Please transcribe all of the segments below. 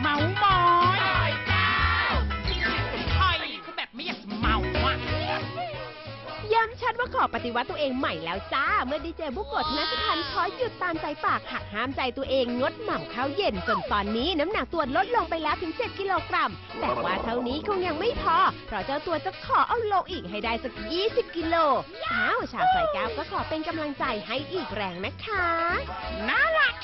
เมามอยใช่คือแบบไม่อยากจะเมาอะย้ำชัดว่าขอปฏิวัติตัวเองใหม่แล้วจ้า เมื่อดีเจบุกโกะธนชพันธ์ขอหยุดตามใจปากหักห้ามใจตัวเองงดหม่ำข้าวเย็นจนตอนนี้น้ำหนักตัวลดลงไปแล้วถึง 7 กิโลกรัม แต่ว่าเท่านี้คงยังไม่พอ เพราะเจ้าตัวจะขอเอาลงอีกให้ได้สัก 20 กิโลอ้าวชาวสายก้าวก็ขอเป็นกำลังใจให้อีกแรงนะคะน่ารัก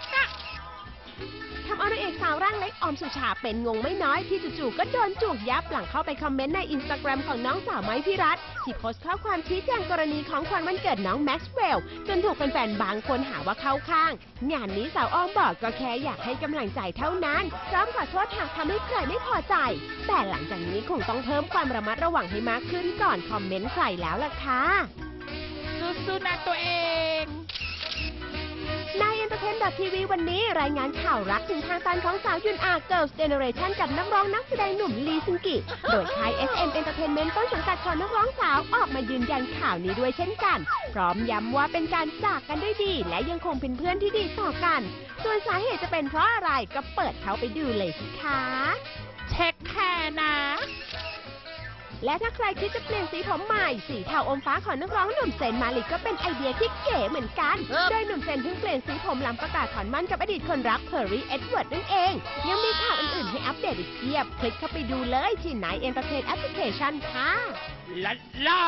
กออมสุชาเป็นงงไม่น้อยที่จู่ๆก็โดนจวกยับหลังเข้าไปคอมเมนต์ในอินสตาแกรมของน้องสาวไม้พิรัตที่โพสต์ข้อความชี้แจงกรณีของขวัญวันเกิดน้องแม็กซ์เวลล์จนถูกแฟนๆบางคนหาว่าเข้าข้าง งานนี้สาวอ้อมบอกก็แค่อยากให้กำลังใจเท่านั้นพร้อมขอโทษหากทำให้ใครไม่พอใจ แต่หลังจากนี้คงต้องเพิ่มความระมัดระวังให้มากขึ้นก่อนคอมเมนต์ใครแล้วล่ะค่ะสู้ๆนะตัวเองายเอนเตอร์เทนดับทีวีวันนี้รายงานข่าวรักถึงทางตันของสาวยุนอาเกิร์ลเจเนเรชันกับนักร้องนักแสดงหนุ่มลีซึงกิ โดยค่าย SM Entertainment ต้นสังกัดของนักร้องสาวออกมายืนยันข่าวนี้ด้วยเช่นกัน พร้อมย้ำว่าเป็นการจากกันด้วยดี และยังคงเป็นเพื่อนที่ดีต่อกัน ส่วนสาเหตุจะเป็นเพราะอะไรก็เปิดเข้าไปดูเลยสิคะ เช็ค และถ้าใครคิดจะเปลี่ยนสีผมใหม่สีเทาอมฟ้าของนักร้องหนุ่มเซนมาลิกก็เป็นไอเดียที่เก๋เหมือนกันเออโดยหนุ่มเซนเพิ่งเปลี่ยนสีผมหลังประกาศถอนมั่นกับอดีตคนรักเพอร์รี่เอ็ดเวิร์ดนั่นเอง ยังมีข่าวอื่นๆให้อัปเดตอีกเพียบ คลิกเข้าไปดูเลยที่ไหนเอนเตอร์เทนแอปพลิเคชันค่ะลาลา